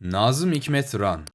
Nazım Hikmet Ran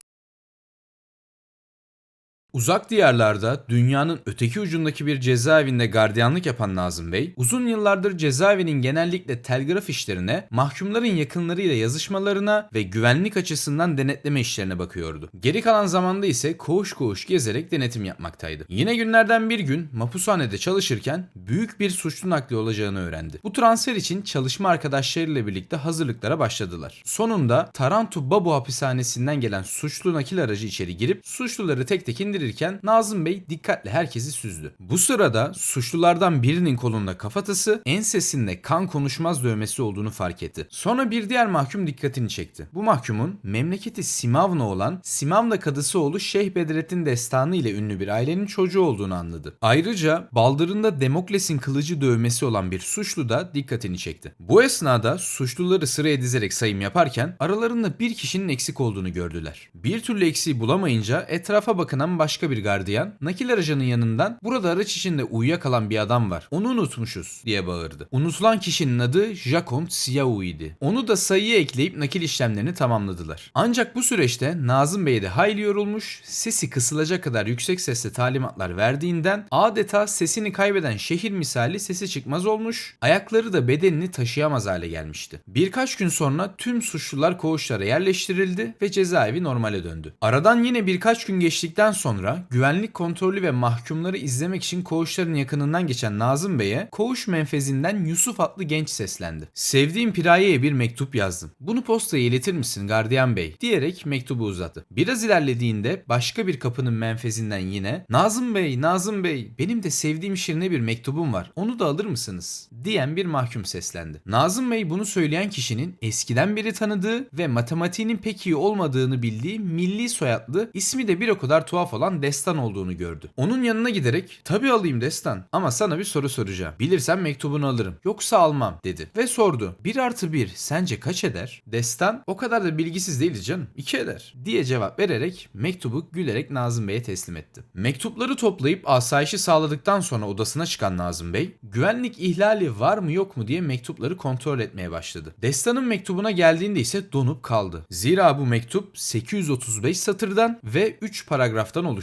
Uzak diyarlarda dünyanın öteki ucundaki bir cezaevinde gardiyanlık yapan Nazım Bey, uzun yıllardır cezaevinin genellikle telgraf işlerine, mahkumların yakınlarıyla yazışmalarına ve güvenlik açısından denetleme işlerine bakıyordu. Geri kalan zamanda ise koğuş koğuş gezerek denetim yapmaktaydı. Yine günlerden bir gün mapushanede çalışırken büyük bir suçlu nakli olacağını öğrendi. Bu transfer için çalışma arkadaşlarıyla birlikte hazırlıklara başladılar. Sonunda Tarantu Babu hapishanesinden gelen suçlu nakil aracı içeri girip suçluları tek tek indirirken Nazım Bey dikkatle herkesi süzdü. Bu sırada suçlulardan birinin kolunda kafatası, ensesinde kan konuşmaz dövmesi olduğunu fark etti. Sonra bir diğer mahkum dikkatini çekti. Bu mahkumun memleketi Simavna olan Simavna kadısı oğlu Şeyh Bedrettin Destanı ile ünlü bir ailenin çocuğu olduğunu anladı. Ayrıca baldırında Demokles'in kılıcı dövmesi olan bir suçlu da dikkatini çekti. Bu esnada suçluları sıraya dizerek sayım yaparken aralarında bir kişinin eksik olduğunu gördüler. Bir türlü eksiği bulamayınca etrafa bakınan başka bir gardiyan nakil aracının yanından burada araç içinde uyuyakalan bir adam var. Onu unutmuşuz diye bağırdı. Unutulan kişinin adı Jacont Siyahu idi. Onu da sayıya ekleyip nakil işlemlerini tamamladılar. Ancak bu süreçte Nazım Bey de hayli yorulmuş, sesi kısılacak kadar yüksek sesle talimatlar verdiğinden adeta sesini kaybeden şehir misali sesi çıkmaz olmuş, ayakları da bedenini taşıyamaz hale gelmişti. Birkaç gün sonra tüm suçlular koğuşlara yerleştirildi ve cezaevi normale döndü. Aradan yine birkaç gün geçtikten sonra güvenlik kontrolü ve mahkumları izlemek için koğuşların yakınından geçen Nazım Bey'e koğuş menfezinden Yusuf adlı genç seslendi. Sevdiğim Piraye'ye bir mektup yazdım. Bunu postaya iletir misin gardiyan bey diyerek mektubu uzattı. Biraz ilerlediğinde başka bir kapının menfezinden yine Nazım Bey, Nazım Bey benim de sevdiğim Şirin'e bir mektubum var. Onu da alır mısınız? diyen bir mahkum seslendi. Nazım Bey bunu söyleyen kişinin eskiden beri tanıdığı ve matematiğinin pek iyi olmadığını bildiği milli soyadlı ismi de bir o kadar tuhaf olan Destan olduğunu gördü. Onun yanına giderek tabii alayım Destan ama sana bir soru soracağım. Bilirsen mektubunu alırım yoksa almam dedi. Ve sordu 1 artı 1 sence kaç eder? Destan o kadar da bilgisiz değildi canım 2 eder diye cevap vererek mektubu gülerek Nazım Bey'e teslim etti. Mektupları toplayıp asayişi sağladıktan sonra odasına çıkan Nazım Bey güvenlik ihlali var mı yok mu diye mektupları kontrol etmeye başladı. Destan'ın mektubuna geldiğinde ise donup kaldı. Zira bu mektup 835 satırdan ve 3 paragraftan oluşuyordu.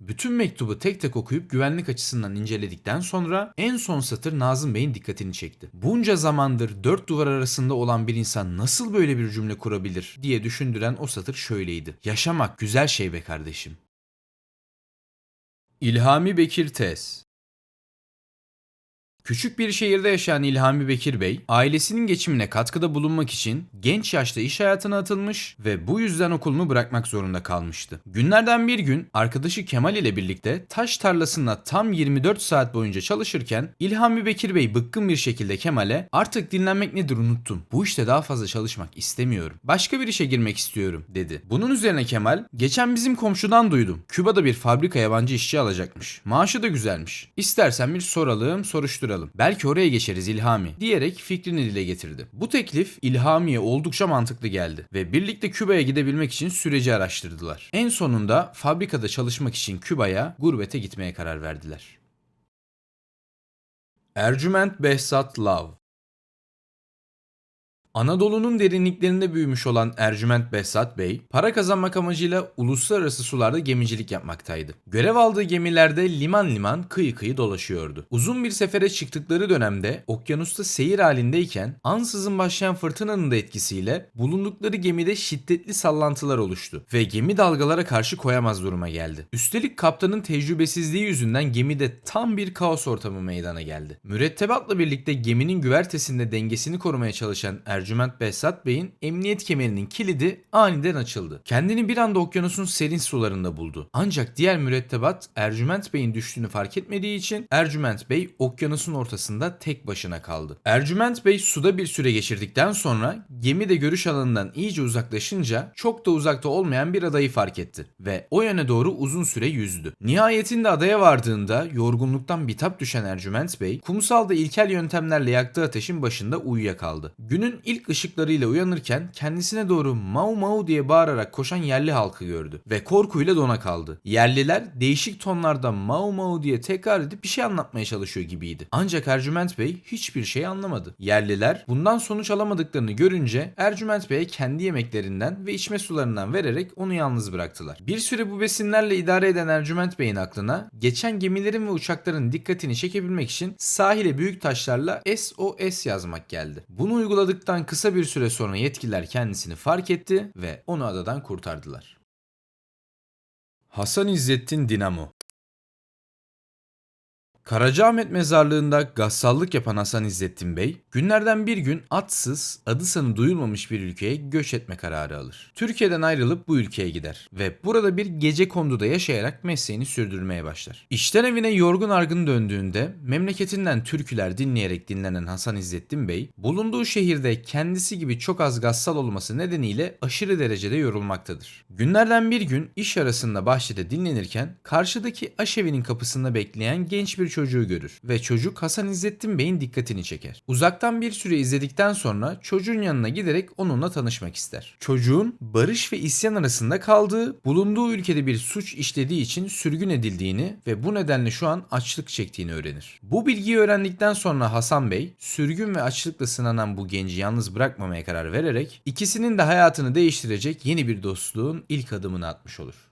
Bütün mektubu tek tek okuyup güvenlik açısından inceledikten sonra en son satır Nazım Bey'in dikkatini çekti. Bunca zamandır dört duvar arasında olan bir insan nasıl böyle bir cümle kurabilir diye düşündüren o satır şöyleydi. Yaşamak güzel şey be kardeşim. İlhami Bekir Tez Küçük bir şehirde yaşayan İlhami Bekir Bey, ailesinin geçimine katkıda bulunmak için genç yaşta iş hayatına atılmış ve bu yüzden okulunu bırakmak zorunda kalmıştı. Günlerden bir gün arkadaşı Kemal ile birlikte taş tarlasında tam 24 saat boyunca çalışırken İlhami Bekir Bey bıkkın bir şekilde Kemal'e artık dinlenmek nedir unuttum. Bu işte daha fazla çalışmak istemiyorum. Başka bir işe girmek istiyorum dedi. Bunun üzerine Kemal geçen bizim komşudan duydum. Küba'da bir fabrika yabancı işçi alacakmış. Maaşı da güzelmiş. İstersen bir soralım soruşturalım. Belki oraya geçeriz İlhami diyerek fikrini dile getirdi. Bu teklif İlhami'ye oldukça mantıklı geldi ve birlikte Küba'ya gidebilmek için süreci araştırdılar. En sonunda fabrikada çalışmak için Küba'ya gurbete gitmeye karar verdiler. Ercüment Behzat Lav Anadolu'nun derinliklerinde büyümüş olan Ercüment Behzat Bey, para kazanmak amacıyla uluslararası sularda gemicilik yapmaktaydı. Görev aldığı gemilerde liman liman kıyı kıyı dolaşıyordu. Uzun bir sefere çıktıkları dönemde okyanusta seyir halindeyken ansızın başlayan fırtınanın da etkisiyle bulundukları gemide şiddetli sallantılar oluştu ve gemi dalgalara karşı koyamaz duruma geldi. Üstelik kaptanın tecrübesizliği yüzünden gemide tam bir kaos ortamı meydana geldi. Mürettebatla birlikte geminin güvertesinde dengesini korumaya çalışan Ercüment Behzat Bey'in emniyet kemerinin kilidi aniden açıldı. Kendini bir anda okyanusun serin sularında buldu. Ancak diğer mürettebat Ercüment Bey'in düştüğünü fark etmediği için Ercüment Bey okyanusun ortasında tek başına kaldı. Ercüment Bey suda bir süre geçirdikten sonra gemi de görüş alanından iyice uzaklaşınca çok da uzakta olmayan bir adayı fark etti ve o yöne doğru uzun süre yüzdü. Nihayetinde adaya vardığında yorgunluktan bitap düşen Ercüment Bey kumsalda ilkel yöntemlerle yaktığı ateşin başında uyuyakaldı. Günün ilk ışıklarıyla uyanırken kendisine doğru mau mau diye bağırarak koşan yerli halkı gördü ve korkuyla dona kaldı. Yerliler değişik tonlarda mau mau diye tekrar edip bir şey anlatmaya çalışıyor gibiydi. Ancak Ercüment Bey hiçbir şey anlamadı. Yerliler bundan sonuç alamadıklarını görünce Ercüment Bey'e kendi yemeklerinden ve içme sularından vererek onu yalnız bıraktılar. Bir süre bu besinlerle idare eden Ercüment Bey'in aklına geçen gemilerin ve uçakların dikkatini çekebilmek için sahile büyük taşlarla SOS yazmak geldi. Bunu uyguladıktan kısa bir süre sonra yetkililer kendisini fark etti ve onu adadan kurtardılar. Hasan İzzettin Dinamo Karacaahmet mezarlığında gassallık yapan Hasan İzzettin Bey, günlerden bir gün atsız, adı sanı duyulmamış bir ülkeye göç etme kararı alır. Türkiye'den ayrılıp bu ülkeye gider ve burada bir gece konduda yaşayarak mesleğini sürdürmeye başlar. İşten evine yorgun argın döndüğünde memleketinden türküler dinleyerek dinlenen Hasan İzzettin Bey, bulunduğu şehirde kendisi gibi çok az gassal olması nedeniyle aşırı derecede yorulmaktadır. Günlerden bir gün iş arasında bahçede dinlenirken karşıdaki aşevinin kapısında bekleyen genç bir çocuğu görür ve çocuk Hasan İzzettin Bey'in dikkatini çeker. Uzaktan bir süre izledikten sonra çocuğun yanına giderek onunla tanışmak ister. Çocuğun barış ve isyan arasında kaldığı, bulunduğu ülkede bir suç işlediği için sürgün edildiğini ve bu nedenle şu an açlık çektiğini öğrenir. Bu bilgiyi öğrendikten sonra Hasan Bey, sürgün ve açlıkla sınanan bu genci yalnız bırakmamaya karar vererek ikisinin de hayatını değiştirecek yeni bir dostluğun ilk adımını atmış olur.